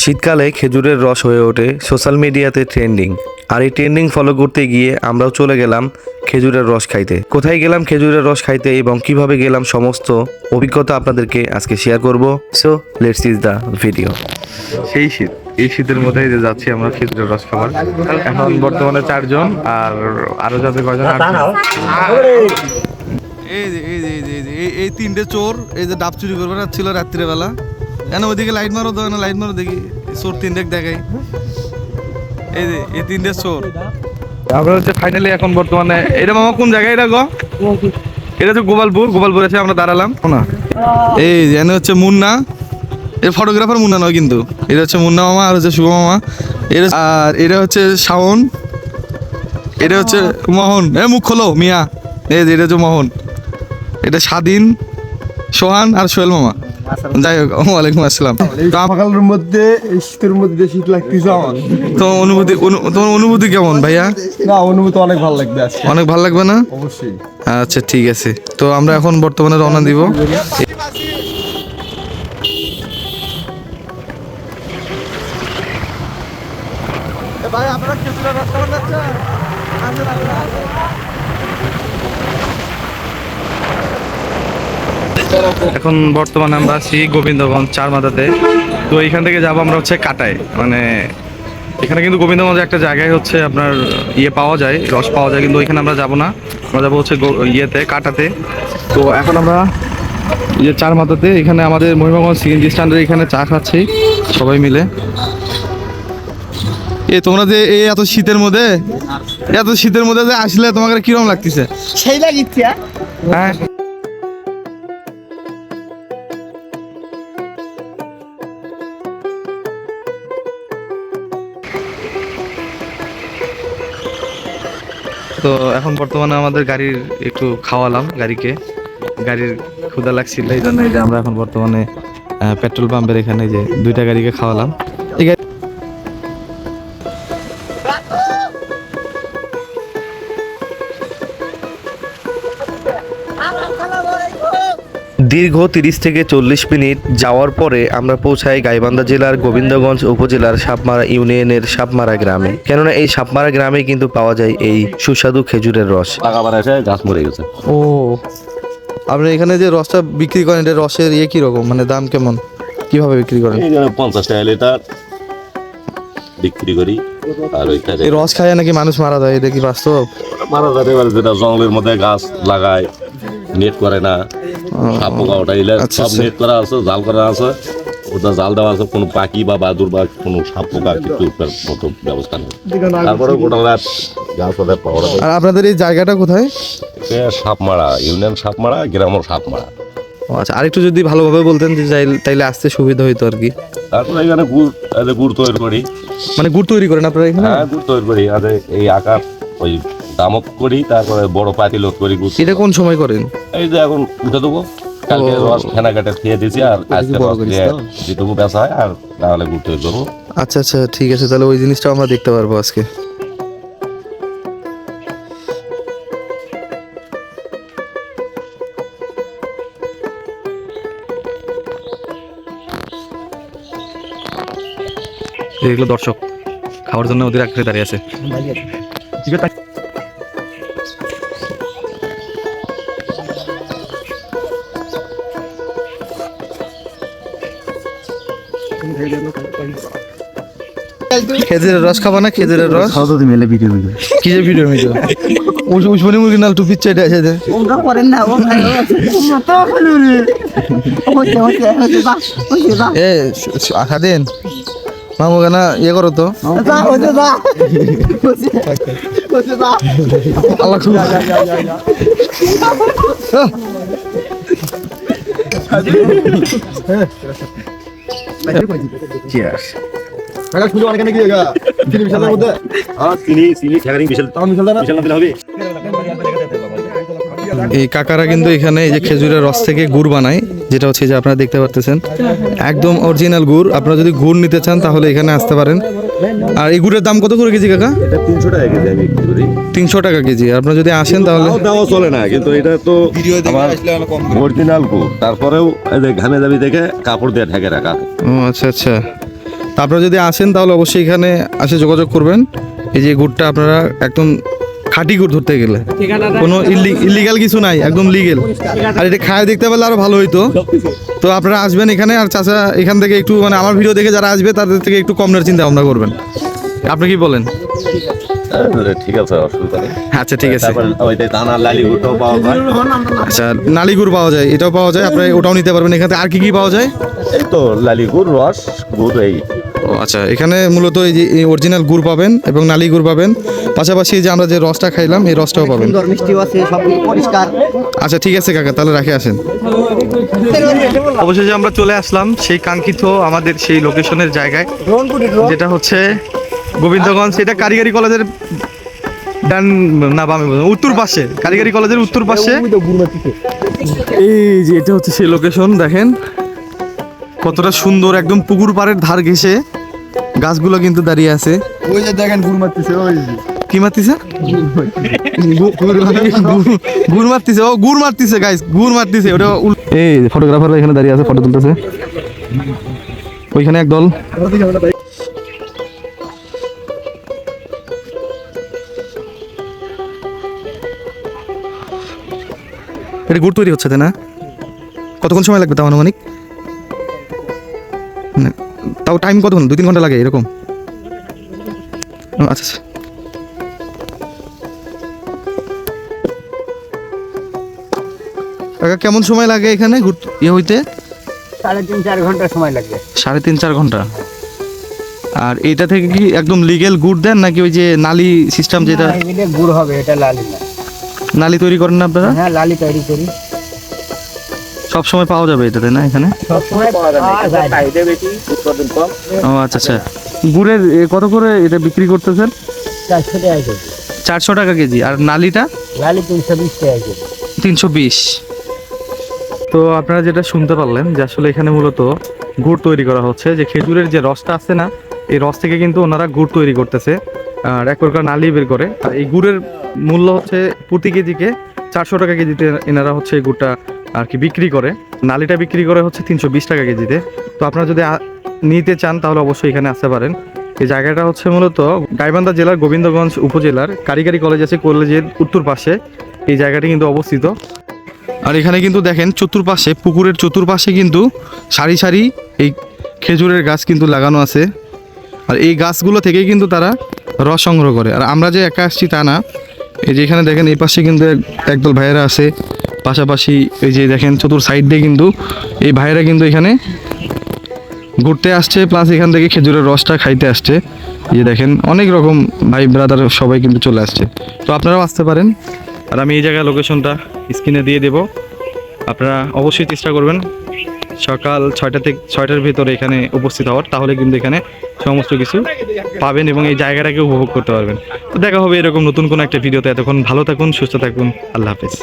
শীতকালে খেজুরের রস হয়ে ওঠে সোশ্যাল মিডিয়াতে ট্রেন্ডিং। আর এই ট্রেন্ডিং ফলো করতে গিয়ে আমরাও চলে গেলাম খেজুরের রস খাইতে। কোথায় গেলাম খেজুরের রস খাইতে এবং কীভাবে গেলাম সমস্ত অভিজ্ঞতা আপনাদেরকে আজকে শেয়ার করব। So let's is the video সেই শীত এই শীতের মধ্যে যে যাচ্ছি আমরা খেজুরের রস খাবার। এখন বর্তমানে চারজন আর আরও যাতে কয়জন? এই যে এই যে এই যে এই যে এই- এই তিনটে চোর এই যে ডাব চুরি করবে ছিল রাত্রিবেলা। কেন ওইদিকে লাইট মারো, তো লাইট মারো, দেখি। চোর তিন দেখ দেখাই। এই যে, এই তিনটে চোর। আমরা হচ্ছে ফাইনালি এখন বর্তমানে, এটা মামা কোন জায়গায় এটা গো? এটা হচ্ছে গোপালপুর গোপালপুর এসে আমরা দাঁড়ালাম। না। এই এনে হচ্ছে মুন্না। এর ফটোগ্রাফার মুন্না নয় কিন্তু। এটা হচ্ছে মুন্না মামা আর হচ্ছে শুভ মামা। এটা আর এটা হচ্ছে শাওন। এটা হচ্ছে মোহন। এ, মুখ খোলো, মিয়া। এই যে, এটা হচ্ছে মোহন। এটা স্বাধীন, সোহান আর সোহেল মামা। যাই হোক ওয়ালাইকুম আসসালাম। তো সকালের মধ্যে শীতের মধ্যে শীত লাগতেছে আমার। তো অনুভূতি তোমার অনুভূতি কেমন ভাইয়া? না অনুভূতি অনেক ভালো লাগবে আজকে। অনেক ভালো লাগবে না? অবশ্যই। আচ্ছা ঠিক আছে। তো আমরা এখন বর্তমানে রওনা দিব। এখন বর্তমানে আমরা আছি গোবিন্দগঞ্জ চার মাথাতে। তো এইখান থেকে যাব আমরা হচ্ছে কাটায়। মানে এখানে কিন্তু গোবিন্দগঞ্জে একটা জায়গায় হচ্ছে আপনার ইয়ে পাওয়া যায় রস পাওয়া যায় কিন্তু ওইখানে আমরা যাব না। আমরা যাব হচ্ছে গো- ইয়েতে কাটাতে। তো এখন আমরা ইয়ে চার মাথাতে এখানে আমাদের মহিমাগঞ্জ সিএনজি স্ট্যান্ডের এখানে চা খাচ্ছি সবাই মিলে। এ তোমরা যে এই এত শীতের মধ্যে এত শীতের মধ্যে যে আসলে তোমাকে কীরকম লাগতেছে? সেই লাগিচ্ছে হ্যাঁ। তো এখন বর্তমানে আমাদের গাড়ির একটু খাওয়ালাম গাড়িকে। গাড়ির ক্ষুদা লাগছিল এই জন্য আমরা এখন বর্তমানে পেট্রোল পাম্পের এখানে যে দুইটা গাড়িকে খাওয়ালাম। দীর্ঘ তিরিশ থেকে চল্লিশ মিনিট যাওয়ার পরে আমরা পৌঁছাই গাইবান্ধা জেলার গোবিন্দগঞ্জ উপজেলার সাপমারা ইউনিয়নের সাপমারা গ্রামে। কেননা এই সাপমারা গ্রামে কিন্তু পাওয়া যায় এই সুস্বাদু খেজুরের রস। গাছ মরে গেছে। ও আপনি এখানে যে রসটা বিক্রি করেন এটা রসের ইয়ে কীরকম? মানে দাম কেমন? কীভাবে বিক্রি করেন? এই পঞ্চাশ টাকা লিটার বিক্রি করি আর এই রস খায় নাকি মানুষ মারা যায়? এটা কি বাস্তব? মারা যায় যেটা জঙ্গলের মধ্যে গাছ লাগায় নেট করে না। সাপ পোকা ওটাইলে আচ্ছা, সব আচ্ছা। নেট করা আছে জাল করা আছে ওটা জাল দেওয়া আছে কোনো পাখি বা বাদুর বা কোনো সাপ পোকা কিছু মতো ব্যবস্থা নেই। তারপরে গোটা রাত গাছ ওদের পাওয়া আর আপনাদের এই জায়গাটা কোথায়? সাপমারা ইউনিয়ন সাপমারা গ্রামের সাপমারা। আচ্ছা আরেকটু যদি ভালোভাবে বলতেন যে তাইলে আসতে সুবিধা হইতো আর কি। তারপরে এখানে গুড় গুড় তৈরি করি। মানে গুড় তৈরি করেন আপনারা এখানে? হ্যাঁ গুড় তৈরি করি। আর এই আকার ওই দামক করি তারপরে বড় পাতি লোক করি এটা কোন সময় করেন? এই যে এখন উঠে দেবো কালকে রস ফেনা কাটে খেয়ে দিয়েছি আর আজকে রস দিয়ে বেচা হয় আর তাহলে তৈরি আচ্ছা আচ্ছা ঠিক আছে তাহলে ওই জিনিসটা আমরা দেখতে পারব আজকে। এগুলো দর্শক খাওয়ার জন্য ওদের আগ্রহে দাঁড়িয়ে আছে। খেজুরের রস খাবা না খেজুরের রস? কি যে ভিডিও ভিডিও উসমানি মুরগি নাল টু পিচ্ছে এটা আছে যে ওটা করেন না ও তো রে হচ্ছে হচ্ছে হচ্ছে বা হচ্ছে বা এ আখা দেন। মামু গানা ইয়ে করো তো। যা শুধু অনেক জায়গা বিশালের মধ্যে? হ্যাঁ চিনি চিনি ঠেকারি বিশাল তখন বিশাল দানা বিশাল না দিলে হবে? এই কাকারা কিন্তু এখানে এই যে খেজুরের রস থেকে গুড় বানায়। যেটা হচ্ছে যে আপনারা দেখতে পারতেছেন একদম অরিজিনাল গুড়। আপনারা যদি গুড় নিতে চান তাহলে এখানে আসতে পারেন। আর এই গুড়ের দাম কত করে কেজি কাকা? তিনশো টাকা কেজি আমি তিনশো টাকা কেজি। আপনারা যদি আসেন তাহলে তাও দেওয়া চলে না কিন্তু এটা তো অরিজিনাল গুড়। তারপরেও এই যে ঘামে যাবি দেখে কাপড় দিয়ে ঢেকে রাখা। ও আচ্ছা আচ্ছা। তো আপনারা যদি আসেন তাহলে অবশ্যই এখানে আসে যোগাযোগ করবেন। এই যে গুড়টা আপনারা একদম খাঁটি গুড় ধরতে গেলে। কোনো ইলিগাল কিছু নাই একদম লিগেল আর এটা খায় দেখতে পারলে আরও ভালো হইতো। তো আপনারা আসবেন এখানে আর চাচা এখান থেকে একটু মানে আমার ভিডিও দেখে যারা আসবে তাদের থেকে একটু কম নেওয়ার চিন্তা ভাবনা করবেন। আপনি কি বলেন? হ্যাঁ, ঠিক আছে অসুবিধা নেই। আচ্ছা ঠিক আছে। তারপর ওইটাই দানা লালি গুঁড়োটাও পাওয়া যায়। আচ্ছা নালি গুড় পাওয়া যায় এটাও পাওয়া যায় আপনি ওটাও নিতে পারবেন এখানে আর কি কি পাওয়া যায়? এই তো লালি রস গুড় এই। ও আচ্ছা এখানে মূলত এই যে অরিজিনাল গুড় পাবেন এবং নালি গুড় পাবেন। পাশাপাশি যে আমরা যে রসটা খাইলাম এই রসটাও পাবেন। সুন্দর মিষ্টি আছে সব পরিষ্কার। আচ্ছা ঠিক আছে কাকা তাহলে রাখে আসেন। অবশেষে আমরা চলে আসলাম সেই কাঙ্ক্ষিত আমাদের সেই লোকেশনের জায়গায় যেটা হচ্ছে গোবিন্দগঞ্জ। এটা কারিগরি কলেজের ডান না বামে উত্তর পাশে কারিগরি কলেজের উত্তর পাশে। এই যে এটা হচ্ছে সেই লোকেশন দেখেন। কতটা সুন্দর একদম পুকুর পাড়ের ধার ঘেসে গাছগুলো কিন্তু দাঁড়িয়ে আছে। ওই যে দেখেন গুড় মারতেছে ওই। কি মারতিছে? গুড় মারতিছে ও গুড় মারতিছে গাইস গুড় মারতিছে ওটা এই ফটোগ্রাফাররা এখানে দাঁড়িয়ে আছে ফটো তুলতেছে। ওইখানে একদল এটা গুড় তৈরি হচ্ছে তাই না? কতক্ষণ সময় লাগবে তাও আনুমানিক? না, তাও টাইম কতক্ষণ? দুই তিন ঘণ্টা লাগে এরকম। আচ্ছা আচ্ছা। কাকা কেমন সময় লাগে এখানে ঘুর- ইয়ে হইতে? সাড়ে তিন চার ঘণ্টা সময় লাগবে সাড়ে তিন চার ঘণ্টা। আর এটা থেকে কি একদম লিগেল গুড় দেন নাকি ওই যে নালি সিস্টেম যেটা গুড় হবে এটা লালি না। নালি তৈরি করেন না আপনারা? হ্যাঁ লালি তৈরি করি। সব সময় পাওয়া যাবে এটাতে না এখানে? সব সময় পাওয়া যায় ও আচ্ছা আচ্ছা। গুড়ের এ, কত করে এটা বিক্রি করতেছেন? চারশো টাকা কেজি। চারশো টাকা কেজি। আর নালিটা? লালি তিনশো বিশ টাকা কেজি। তিনশো বিশ। তো আপনারা যেটা শুনতে পারলেন যে আসলে এখানে মূলত গুড় তৈরি করা হচ্ছে, যে খেজুরের যে রসটা আছে না, এই রস থেকে কিন্তু ওনারা গুড় তৈরি করতেছে, আর এক প্রকার নালি বের করে। আর এই গুড়ের মূল্য হচ্ছে প্রতি কেজিকে চারশো টাকা কেজিতে এনারা হচ্ছে এই গুড়টা আর কি বিক্রি করে। নালিটা বিক্রি করে হচ্ছে তিনশো বিশ টাকা কেজিতে। তো আপনারা যদি নিতে চান তাহলে অবশ্যই এখানে আসতে পারেন। এই জায়গাটা হচ্ছে মূলত গাইবান্ধা জেলার গোবিন্দগঞ্জ উপজেলার কারিগরি কলেজ আছে কলেজের উত্তর পাশে। এই জায়গাটি কিন্তু অবস্থিত। আর এখানে কিন্তু দেখেন চতুর্পাশে, পুকুরের চতুর্পাশে কিন্তু সারি সারি এই খেজুরের গাছ কিন্তু লাগানো আছে। আর এই গাছগুলো থেকেই কিন্তু তারা রস সংগ্রহ করে। আর আমরা যে একা আসছি তা না। এই যে এখানে দেখেন এই পাশে কিন্তু এক- একদল ভাইয়েরা আছে। পাশাপাশি এই যে দেখেন চতুর সাইড দিয়ে কিন্তু এই ভাইয়েরা কিন্তু এখানে ঘুরতে আসছে প্লাস এখান থেকে খেজুরের রসটা খাইতে আসছে। এই যে দেখেন অনেক রকম ভাই ব্রাদার সবাই কিন্তু চলে আসছে। তো আপনারাও আসতে পারেন। আর আমি এই জায়গায় লোকেশনটা স্ক্রিনে দিয়ে দেব। আপনারা অবশ্যই চেষ্টা করবেন সকাল ছয়টা থেকে ছয়টার ভিতরে এখানে উপস্থিত হওয়ার, তাহলে কিন্তু এখানে সমস্ত কিছু পাবেন এবং এই জায়গাটাকে উপভোগ করতে পারবেন। তো দেখা হবে এরকম নতুন কোনো একটা ভিডিওতে। এতক্ষণ ভালো থাকুন, সুস্থ থাকুন। আল্লাহ হাফেজ।